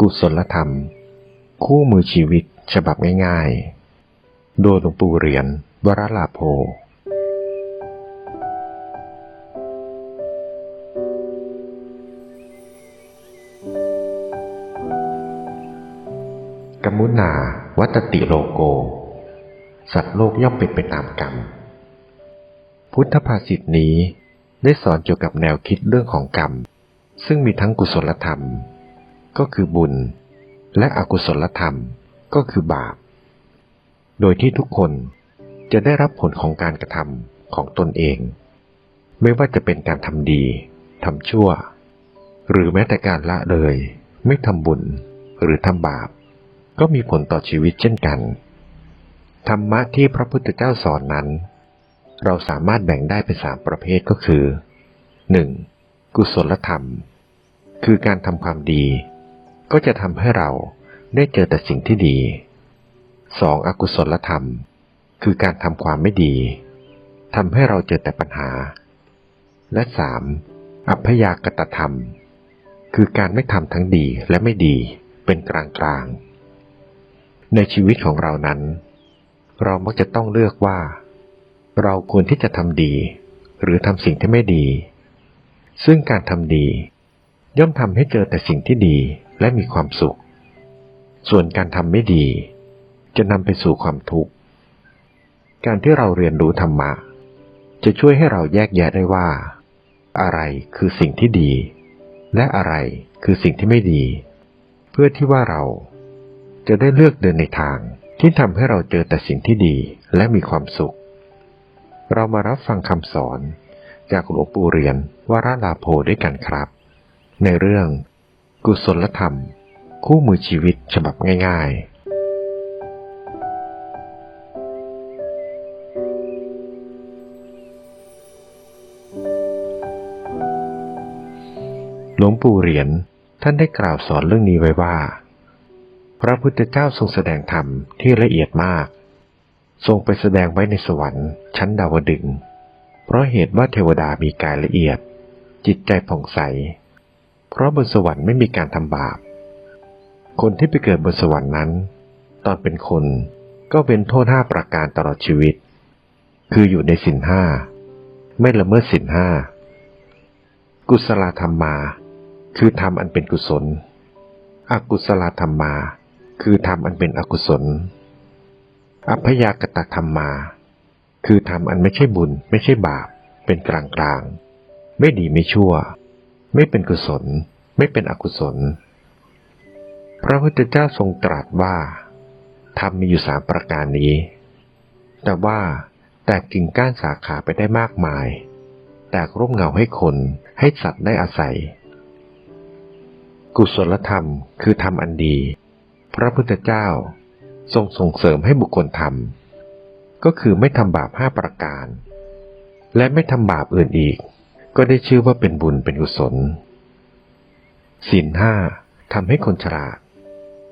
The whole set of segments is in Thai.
กุศลธรรม คู่มือชีวิตฉบับง่ายๆ โดยหลวงปู่เหรียญวรลาโภกมุนา วัตติโลโก สัตว์โลกย่อมเป็นไปตามกรรม พุทธภาษิตนี้ได้สอนเกี่ยวกับแนวคิดเรื่องของกรรม ซึ่งมีทั้งกุศลธรรม ก็คือบุญ และอกุศลธรรมก็คือบาป โดยที่ทุกคนจะได้รับผลของการกระทำของตนเอง ไม่ว่าจะเป็นการทำดีทำชั่ว หรือแม้แต่การละเลย ไม่ทำบุญหรือทำบาป ก็มีผลต่อชีวิตเช่นกัน ธรรมะที่พระพุทธเจ้าสอนนั้น เราสามารถแบ่งได้เป็นสามประเภทก็คือ 1. กุศลธรรม คือการทำความดี ก็จะทำให้เราได้เจอแต่สิ่งที่ดี 2. องอกุศลธรรม คือการทำความไม่ดีทำให้เราเจอแต่ปัญหา และ 3. อัพยากตธรรม คือการไม่ทำทั้งดีและไม่ดีเป็นกลางกลางในชีวิตของเรานั้น เรามักจะต้องเลือกว่า เราควรที่จะทำดี หรือทำสิ่งที่ไม่ดี ซึ่งการทำดี ย่อมทำให้เจอแต่สิ่งที่ดี และมีความสุข ส่วนการทำไม่ดี จะนำไปสู่ความทุกข์ การที่เราเรียนรู้ธรรมะ จะช่วยให้เราแยกแยะได้ว่า อะไรคือสิ่งที่ดี และอะไรคือสิ่งที่ไม่ดี เพื่อที่ว่าเราจะได้เลือกเดินในทางที่ทำให้เราเจอแต่สิ่งที่ดีและมีความสุข เรามารับฟังคำสอนจากหลวงปู่เรียนวราลาโพด้วยกันครับ ในเรื่อง กุศลธรรม คู่มือชีวิตฉบับง่าย ๆ หลวงปู่เหรียญท่านได้กล่าวสอนเรื่องนี้ไว้ว่า พระพุทธเจ้าทรงแสดงธรรมที่ละเอียดมาก ทรงไปแสดงไว้ในสวรรค์ชั้นดาวดึง เพราะเหตุว่าเทวดามีกายละเอียด จิตใจผ่องใส เพราะบนสวรรค์ไม่มีการทำบาป คนที่ไปเกิดบนสวรรค์นั้น ตอนเป็นคนก็เว้นโทษห้าประการตลอดชีวิต คืออยู่ในสินห้า ไม่ละเมิดสินห้า กุศลธรรมมา คือธรรมอันเป็นกุศล อกุศลธรรมมา คือธรรมอันเป็นอกุศล อัพยากตธรรมมา คือธรรมอันไม่ใช่บุญ ไม่ใช่บาป เป็นกลางกลางๆไม่ดีไม่ชั่ว ไม่เป็นกุศล ไม่เป็นอกุศล พระพุทธเจ้าทรงตรัสว่าธรรมมีอยู่สามประการนี้ แต่ว่าแตกกิ่งก้านสาขาไปได้มากมาย แตกร่มเงาให้คนให้สัตว์ได้อาศัย กุศลธรรมคือธรรมอันดี พระพุทธเจ้าทรงส่งเสริมให้บุคคลทำก็คือไม่ทำบาปห้าประการ และไม่ทำบาปอื่นอีก ก็ได้ชื่อว่าเป็นบุญเป็นกุศลศีลห้าทำให้คนฉลาด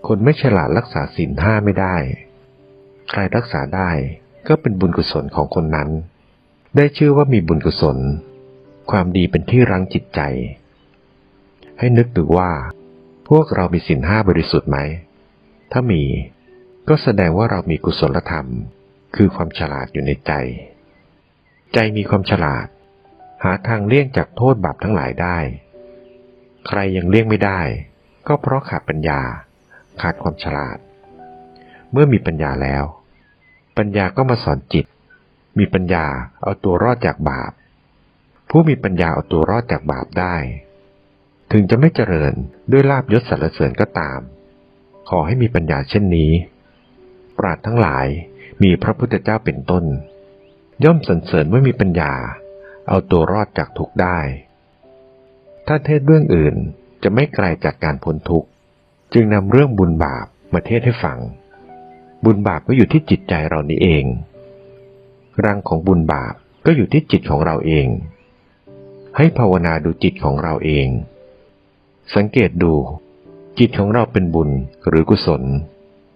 คนไม่ฉลาดรักษาศีลห้าไม่ได้ ใครรักษาได้ก็เป็นบุญกุศลของคนนั้น ได้ชื่อว่ามีบุญกุศล ความดีเป็นที่รั้งจิตใจ ให้นึกดูว่า พวกเรามีศีลห้าบริสุทธิ์ไหม ถ้ามี ก็แสดงว่าเรามีกุศลธรรม คือความฉลาดอยู่ในใจ ใจมีความฉลาด หาทางเลี่ยงจากโทษบาปทั้งหลายได้ ใครยังเลี่ยงไม่ได้ ก็เพราะขาดปัญญา ขาดความฉลาด เมื่อมีปัญญาแล้ว ปัญญาก็มาสอนจิต มีปัญญาเอาตัวรอดจากบาป ผู้มีปัญญาเอาตัวรอดจากบาปได้ ถึงจะไม่เจริญด้วยลาบยศสรรเสริญก็ตาม ขอให้มีปัญญาเช่นนี้ ปราดทั้งหลายมีพระพุทธเจ้าเป็นต้น ย่อมสรรเสริญว่ามีปัญญา เอาตัวรอดจากทุกข์ได้ ถ้าเทศเรื่องอื่นจะไม่ไกลจากการพ้นทุกข์จึงนำเรื่องบุญบาปมาเทศให้ฟัง บุญบาปก็อยู่ที่จิตใจเรานี้เอง รังของบุญบาปก็อยู่ที่จิตของเราเอง ให้ภาวนาดูจิตของเราเอง สังเกตดู จิตของเราเป็นบุญหรือกุศล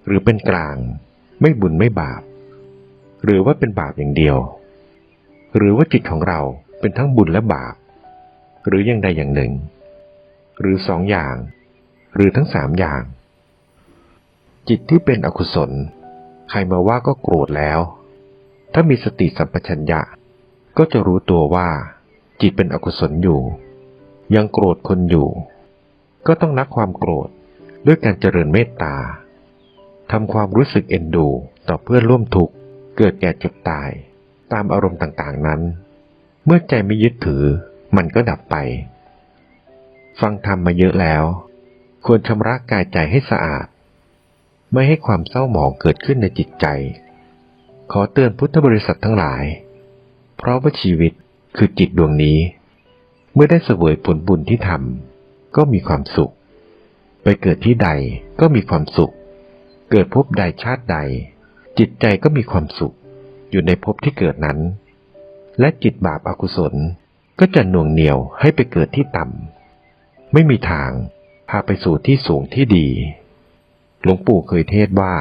หรือเป็นกลาง ไม่บุญไม่บาป หรือว่าเป็นบาปอย่างเดียว หรือว่าจิตของเราเป็นทั้งบุญและบาป หรืออย่างใดอย่างหนึ่ง หรือสองอย่าง หรือทั้งสามอย่าง จิตที่เป็นอกุศล ใครมาว่าก็โกรธแล้ว ถ้ามีสติสัมปชัญญะ ก็จะรู้ตัวว่า จิตเป็นอกุศลอยู่ ยังโกรธคนอยู่ ก็ต้องนักความโกรธด้วยการเจริญเมตตาทำความรู้สึกเอ็นดูต่อเพื่อนร่วมทุกข์เกิดแก่เจ็บตาย ตามอารมณ์ต่างๆนั้น เมื่อใจไม่ยึดถือมันก็ดับไป ฟังธรรมมาเยอะแล้ว ควรชำระกายใจให้สะอาด ไม่ให้ความเศร้าหมองเกิดขึ้นในจิตใจ ขอเตือนพุทธบริษัททั้งหลาย เพราะว่าชีวิตคือจิตดวงนี้ เมื่อได้เสวยผลบุญที่ทำก็มีความสุข ไปเกิดที่ใดก็มีความสุข เกิดภพใดชาติใด จิตใจก็มีความสุข อยู่ในภพที่เกิดนั้น และจิตบาปอากุศลก็จะหน่วงเหนี่ยวให้ไปเกิดที่ต่ำ ไม่มีทางพาไปสู่ที่สูงที่ดี หลวงปู่เคยเทศว่า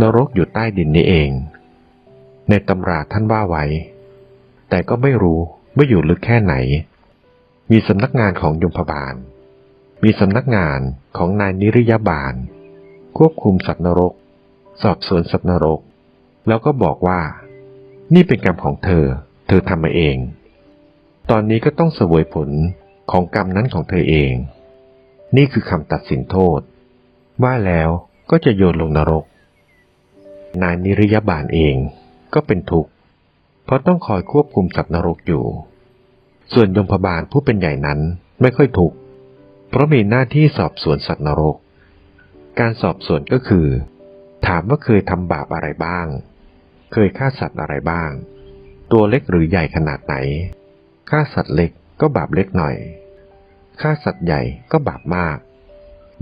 นรกอยู่ใต้ดินนี่เอง ในตำราท่านว่าไว้ แต่ก็ไม่รู้ว่าอยู่ลึกแค่ไหน มีสำนักงานของยมพบาล มีสำนักงานของนายนิริยบาล ควบคุมสัตว์นรก สอบสวนสัตว์นรก แล้วก็บอกว่า นี่เป็นกรรมของเธอ เธอทำมาเอง ตอนนี้ก็ต้องเสวยผลของกรรมนั้นของเธอเอง นี่คือคำตัดสินโทษ ว่าแล้วก็จะโยนลงนรก นายนิริยบาลเองก็เป็นทุกข์เพราะต้องคอยควบคุมสัตว์นรกอยู่ ส่วนยมพบาลผู้เป็นใหญ่นั้นไม่ค่อยทุกข์เพราะมีหน้าที่สอบสวนสัตว์นรก การสอบสวนก็คือ ถามว่าเคยทำบาปอะไรบ้าง เคยฆ่าสัตว์อะไรบ้าง ตัวเล็กหรือใหญ่ขนาดไหน ฆ่าสัตว์เล็กก็บาปเล็กหน่อย ฆ่าสัตว์ใหญ่ก็บาปมาก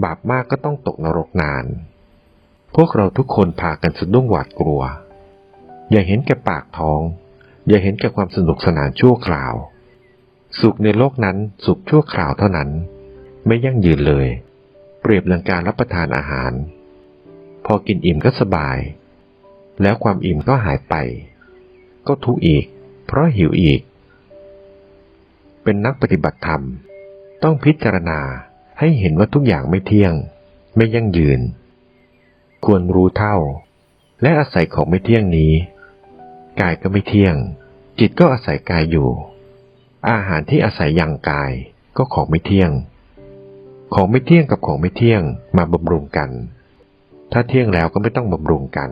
บาปมากก็ต้องตกนรกนาน พวกเราทุกคนพากันสะดุ้งหวาดกลัว อย่าเห็นแก่ปากท้อง อย่าเห็นแก่ความสนุกสนานชั่วคราว สุขในโลกนั้นสุขชั่วคราวเท่านั้น ไม่ยั่งยืนเลย เปรียบเรื่องการรับประทานอาหาร พอกินอิ่มก็สบาย แล้วความอิ่มก็หายไป ก็ทุกข์อีก เพราะหิวอีก เป็นนักปฏิบัติธรรม ต้องพิจารณาให้เห็นว่าทุกอย่างไม่เที่ยง ไม่ยั่งยืน ควรรู้เท่า และอาศัยของไม่เที่ยงนี้ กายก็ไม่เที่ยง จิตก็อาศัยกายอยู่ อาหารที่อาศัยยังกายก็ของไม่เที่ยง ของไม่เที่ยงกับของไม่เที่ยงมาบำรุงกัน ถ้าเที่ยงแล้วก็ไม่ต้องบำรุงกัน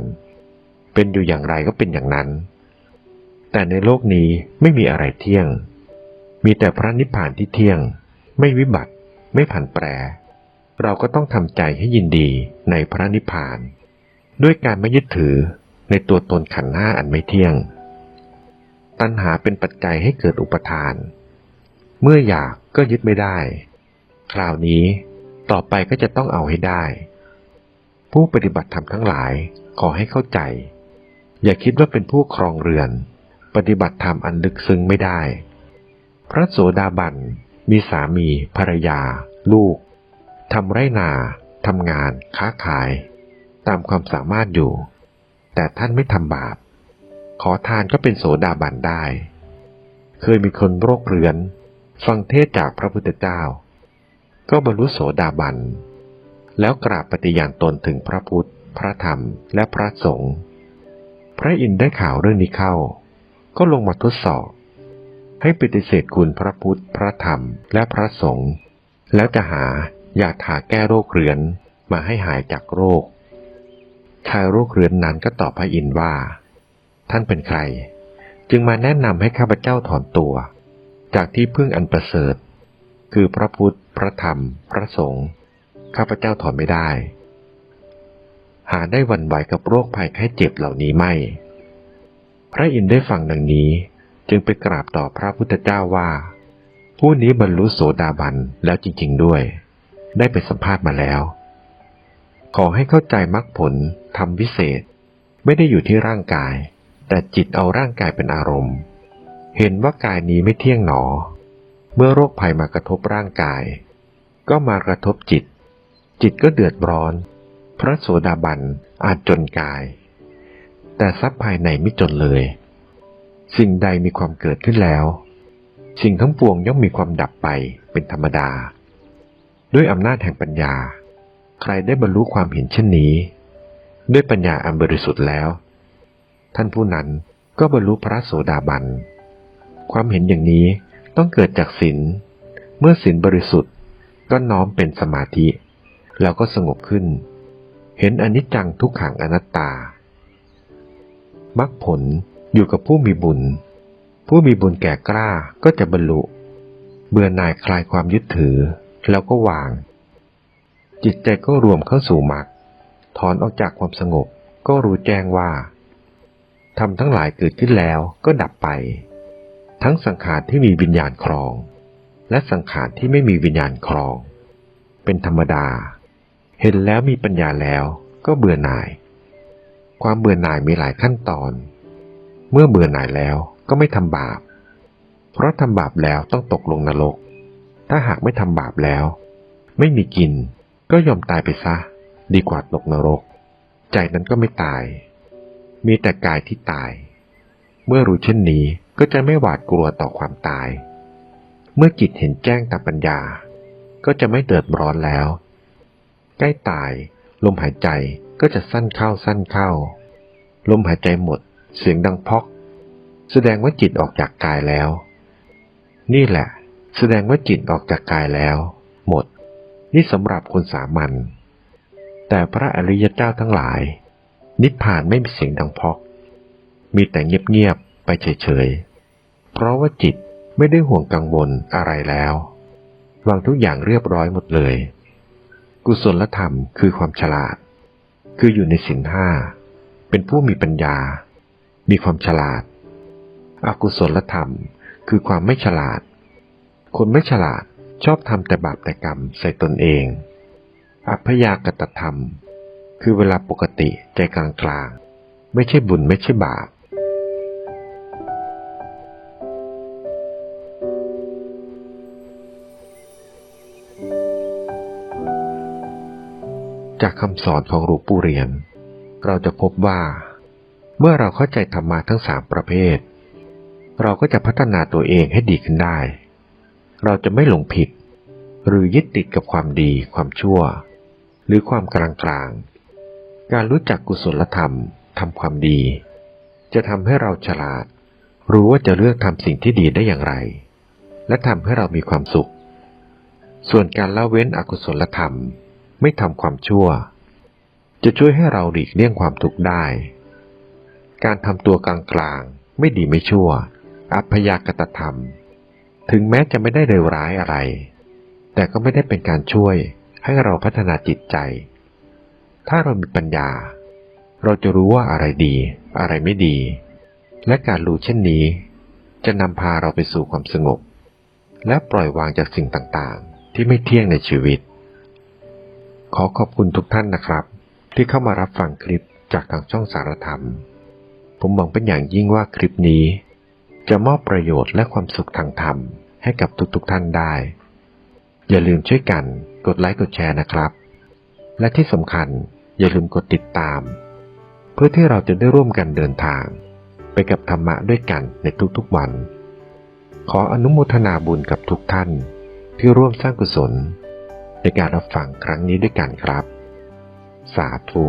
เป็นอยู่อย่างไรก็เป็นอย่างนั้น แต่ในโลกนี้ไม่มีอะไรเที่ยง มีแต่พระนิพพานที่เที่ยง ไม่วิบัติ ไม่ผันแปร เราก็ต้องทำใจให้ยินดีในพระนิพพาน ด้วยการไม่ยึดถือในตัวตนขันธ์ห้าอันไม่เที่ยง ตัณหาเป็นปัจจัยให้เกิดอุปทาน เมื่ออยากก็ยึดไม่ได้ คราวนี้ต่อไปก็จะต้องเอาให้ได้ ผู้ปฏิบัติธรรมทั้งหลายขอให้เข้าใจ อย่าคิดว่าเป็นผู้ครองเรือน ปฏิบัติธรรมอันลึกซึ้งไม่ได้ พระโสดาบันมีสามี ภรรยา ลูกทำไรนาทำงาน ค้าขาย ตามความสามารถอยู่ แต่ท่านไม่ทำบาป ขอทานก็เป็นโสดาบันได้ เคยมีคนโรคเรื้อน ฟังเทศจากพระพุทธเจ้า ก็บรรลุโสดาบัน แล้วกราบปฏิญาณตนถึงพระพุทธ พระธรรม และพระสงฆ์ พระอินทร์ได้ข่าวเรื่องนี้เข้า ก็ลงมาทดสอบ ให้ปฏิเสธคุณพระพุทธ พระธรรม และพระสงฆ์ แล้วจะหายาทาแก้โรคเรื้อนมาให้หายจากโรค ชายโรคเรื้อนนั้นก็ตอบพระอินทร์ว่า ท่านเป็นใคร จึงมาแนะนำให้ข้าพเจ้าถอนตัว จากที่พึ่งอันประเสริฐ คือพระพุทธ พระธรรม พระสงฆ์ ข้าพเจ้าถอนไม่ได้ หาได้วันไหวกับโรคภัยไข้เจ็บเหล่านี้ไม่ พระอินทร์ได้ฟังดังนี้จึงไปกราบต่อพระพุทธเจ้าว่า ผู้นี้บรรลุโสดาบันแล้วจริง ๆด้วย ได้ไปสัมภาษณ์มาแล้ว ขอให้เข้าใจมรรคผลทำวิเศษ ไม่ได้อยู่ที่ร่างกาย แต่จิตเอาร่างกายเป็นอารมณ์ เห็นว่ากายนี้ไม่เที่ยงหนอ เมื่อโรคภัยมากระทบร่างกาย ก็มากระทบจิต จิตก็เดือดร้อน พระโสดาบันอาจจนกาย แต่ทรัพย์ภายในไม่จนเลย สิ่งใดมีความเกิดขึ้นแล้ว สิ่งทั้งปวงย่อมมีความดับไปเป็นธรรมดา ด้วยอำนาจแห่งปัญญา ใครได้บรรลุความเห็นเช่นนี้ ด้วยปัญญาอันบริสุทธิ์แล้ว ท่านผู้นั้นก็บรรลุพระโสดาบัน ความเห็นอย่างนี้ต้องเกิดจากศีล เมื่อศีลบริสุทธิ์ก็น้อมเป็นสมาธิ แล้วก็สงบขึ้น เห็นอนิจจังทุกขังอนัตตามรรคผลอยู่กับผู้มีบุญ ผู้มีบุญแก่กล้าก็จะบรรลุ เบื่อหน่ายคลายความยึดถือ แล้วก็วาง จิตใจก็รวมเข้าสู่มรรคถอนออกจากความสงบก็รู้แจ้งว่าทำทั้งหลายเกิดขึ้นแล้วก็ดับไป ทั้งสังขารที่มีวิญญาณครอง และสังขารที่ไม่มีวิญญาณครอง เป็นธรรมดา เห็นแล้วมีปัญญาแล้วก็เบื่อหน่าย ความเบื่อหน่ายมีหลายขั้นตอน เมื่อเบื่อหน่ายแล้วก็ไม่ทำบาป เพราะทำบาปแล้วต้องตกลงนรก ถ้าหากไม่ทำบาปแล้ว ไม่มีกินก็ยอมตายไปซะ ดีกว่าตกนรก ใจนั้นก็ไม่ตาย มีแต่กายที่ตาย เมื่อรู้เช่นนี้ก็จะไม่หวาดกลัวต่อความตาย เมื่อจิตเห็นแจ้งตามปัญญา ก็จะไม่เดือดร้อนแล้ว ใกล้ตาย ลมหายใจก็จะสั้นเข้าสั้นเข้า ลมหายใจหมด เสียงดังพอก แสดงว่าจิตออกจากกายแล้ว นี่แหละ แสดงว่าจิตออกจากกายแล้ว หมด นี่สำหรับคนสามัญแต่พระอริยเจ้าทั้งหลาย นิพพานไม่มีเสียงดังพอก มีแต่เงียบๆไปเฉยๆ เพราะว่าจิตไม่ได้ห่วงกังวลอะไรแล้ว วางทุกอย่างเรียบร้อยหมดเลย กุศลธรรมคือความฉลาด คืออยู่ในสินห้า เป็นผู้มีปัญญา มีความฉลาด อกุศลธรรมคือความไม่ฉลาด คนไม่ฉลาดชอบทำแต่บาปแต่กรรมใส่ตนเอง อัพยากตธรรม คือเวลาปกติใจกลางกลางๆไม่ใช่บุญไม่ใช่บาป จากคำสอนของหลวงปู่เรียน เราจะพบว่า เมื่อเราเข้าใจธรรมะทั้งสามประเภท เราก็จะพัฒนาตัวเองให้ดีขึ้นได้ เราจะไม่หลงผิด หรือยึดติดกับความดี ความชั่ว หรือความกลางกลางการรู้จักกุศลธรรมทำความดี จะทำให้เราฉลาด รู้ว่าจะเลือกทำสิ่งที่ดีได้อย่างไร และทำให้เรามีความสุข ส่วนการละเว้นอกุศลธรรม ไม่ทำความชั่ว จะช่วยให้เราหลีกเลี่ยงความทุกข์ได้ การทำตัวกลางๆ ไม่ดีไม่ชั่ว อัพยากตธรรม ถึงแม้จะไม่ได้เลวร้ายอะไร แต่ก็ไม่ได้เป็นการช่วยให้เราพัฒนาจิตใจ ถ้าเรามีปัญญา เราจะรู้ว่าอะไรดี อะไรไม่ดี และการรู้เช่นนี้ จะนำพาเราไปสู่ความสงบ และปล่อยวางจากสิ่งต่างๆ ที่ไม่เที่ยงในชีวิต ขอขอบคุณทุกท่านนะครับ ที่เข้ามารับฟังคลิปจากทางช่องสารธรรม ผมหวังเป็นอย่างยิ่งว่าคลิปนี้ จะมอบประโยชน์และความสุขทางธรรมให้กับทุกๆท่านได้ อย่าลืมช่วยกันกดไลค์กดแชร์นะครับ และที่สำคัญอย่าลืมกดติดตาม เพื่อที่เราจะได้ร่วมกันเดินทาง ไปกับธรรมะด้วยกันในทุกๆวัน ขออนุโมทนาบุญกับทุกท่านที่ร่วมสร้างกุศล ในการรับฟังครั้งนี้ด้วยกันครับ สาธุ